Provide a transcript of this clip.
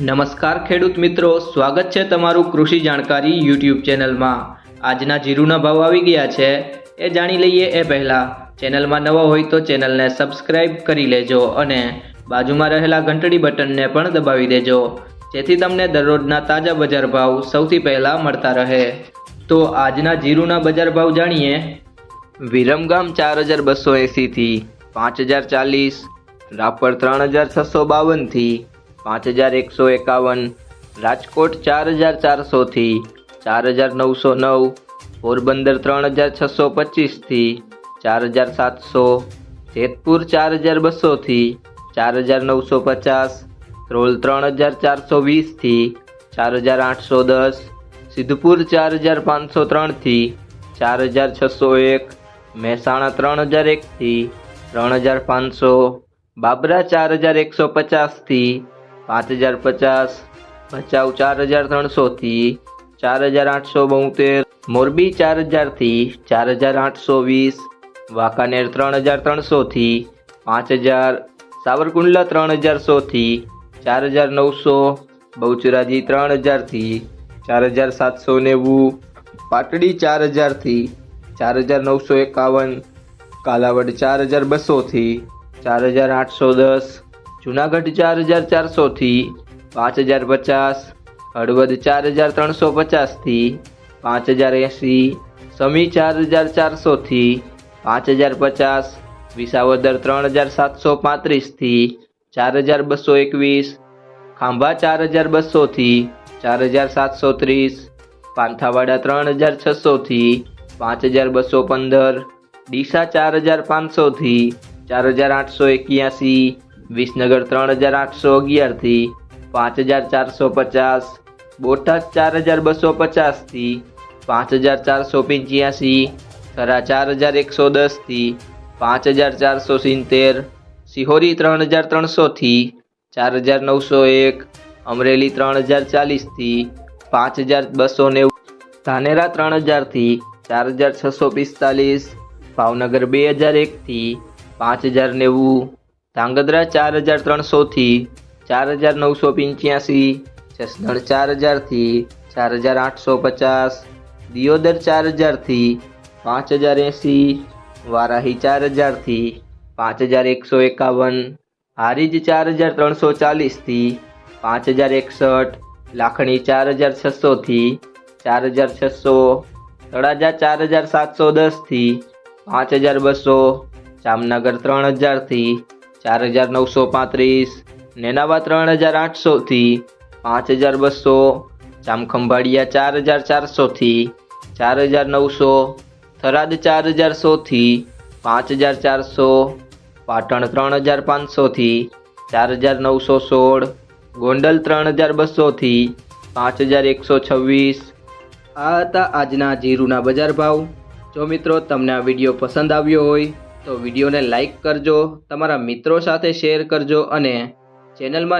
નમસ્કાર ખેડૂત મિત્રો, સ્વાગત છે તમારું કૃષિ જાણકારી યુટ્યુબ ચેનલમાં. આજના જીરુના ભાવ આવી ગયા છે, એ જાણી લઈએ એ પહેલાં. ચેનલમાં નવા હોય તો ચેનલને સબસ્ક્રાઇબ કરી લેજો અને બાજુમાં રહેલા ઘંટડી બટનને પણ દબાવી દેજો, જેથી તમને દરરોજના તાજા બજાર ભાવ સૌથી પહેલાં મળતા રહે. તો આજના જીરુના બજાર ભાવ જાણીએ. વિરમગામ ચાર હજાર બસો એંસીથી પાંચ હજાર ચાલીસ, રાપર ત્રણ હજાર છસો બાવનથી પાંચ હજાર એકસો એકાવન રાજકોટ ચાર હજાર ચારસોથી ચાર હજાર નવસો નવ પોરબંદર ત્રણ હજાર છસો પચીસથી ચાર હજાર સાતસો જેતપુર ચાર હજાર બસોથી ચાર હજાર નવસો પચાસ ધ્રોલ ત્રણ હજાર ચારસો વીસથી ચાર હજાર આઠસો દસ સિદ્ધપુર ચાર હજાર પાંચસો ત્રણથી ચાર હજાર છસો એક મહેસાણા ત્રણ હજાર એકથી ત્રણ હજાર પાંચસો બાબરા ચાર હજાર એકસો પચાસથી પાંચ હજાર પચાસ ભચાઉ ચાર હજાર ત્રણસોથી ચાર હજાર આઠસો બોતેર, મોરબી ચાર હજારથી ચાર હજાર આઠસો વીસ, વાંકાનેર ત્રણ હજાર ત્રણસોથી પાંચ હજાર, સાવરકુંડલા ત્રણ હજાર સોથી ચાર હજાર નવસો, બહુચરાજી ત્રણ હજારથી ચાર હજાર સાતસો નેવું, પાટડી ચાર હજારથી ચાર હજાર નવસો એકાવન, કાલાવડ ચાર હજાર બસોથી ચાર હજાર આઠસો દસ જુનાગઢ ચાર હજાર ચારસોથી પાંચ હજાર પચાસ, હળવદ ચાર હજાર ત્રણસો પચાસથી પાંચ હજાર એંસી સમી ચાર હજાર ચારસોથી પાંચ હજાર પચાસ, વિસાવદર ત્રણ હજાર સાતસો પાંત્રીસથી ચાર હજાર બસો એકવીસ, ખાંભા ચાર હજાર બસોથી ચાર હજાર સાતસો ત્રીસ, પાંથાવાડા ત્રણ હજાર છસોથી પાંચ હજાર બસો પંદર, ડીસા ચાર હજાર પાંચસોથી ચાર હજાર આઠસો એક્યાસી વિસનગર ત્રણ હજાર આઠસો અગિયારથી પાંચ હજાર ચારસો પચાસ, બોટાદ ચાર હજાર બસો પચાસથી પાંચ હજાર ચારસો પંચ્યાસી, થરા ચાર હજાર એકસો દસથી પાંચ હજાર ચારસો સિત્તેર, સિહોરી ત્રણ હજાર ત્રણસોથી ચાર હજાર નવસો એક, અમરેલી ત્રણ હજાર ચાલીસથી પાંચ હજાર બસો નેવું, ધાનેરા ત્રણ હજારથી ચાર હજાર છસો પિસ્તાલીસ, ભાવનગર બે હજાર એકથી પાંચ હજાર નેવું ધાંગધ્રા ચાર હજાર ત્રણસોથી ચાર હજાર નવસો પંચ્યાસી જસદણ ચાર હજારથી ચાર હજાર આઠસો પચાસ દિયોદર ચાર હજારથી પાંચ હજાર એંસી વારાહી ચાર હજારથી પાંચ હજાર એકસો એકાવન હારીજ ચાર હજાર ત્રણસો ચાલીસથી પાંચ હજાર એકસઠ લાખણી ચાર હજાર છસોથી ચાર હજાર છસો તળાજા ચાર હજાર સાતસો દસથી પાંચ હજાર બસો જામનગર ત્રણ હજારથી ચાર હજાર નવસો પાંત્રીસ નેનાવા ત્રણ હજાર આઠસોથી, પાંચ હજાર બસો જામખંભાળિયા ચાર હજાર ચારસોથી, ચાર હજાર નવસો, થરાદ ચાર હજાર સોથી પાંચ હજાર ચારસો, પાટણ ત્રણ હજાર પાંચસોથી, ચાર હજાર નવસો સોળ, ગોંડલ ત્રણ હજાર બસોથી, પાંચ હજાર એકસો છવ્વીસ. આ હતા આજના જીરુના બજાર ભાવ. જો મિત્રો તમને આ વીડિયો પસંદ આવ્યો હોય તો વિડીયોને લાઇક કરજો તમારા મિત્રો સાથે શેર કરજો અને ચેનલમાં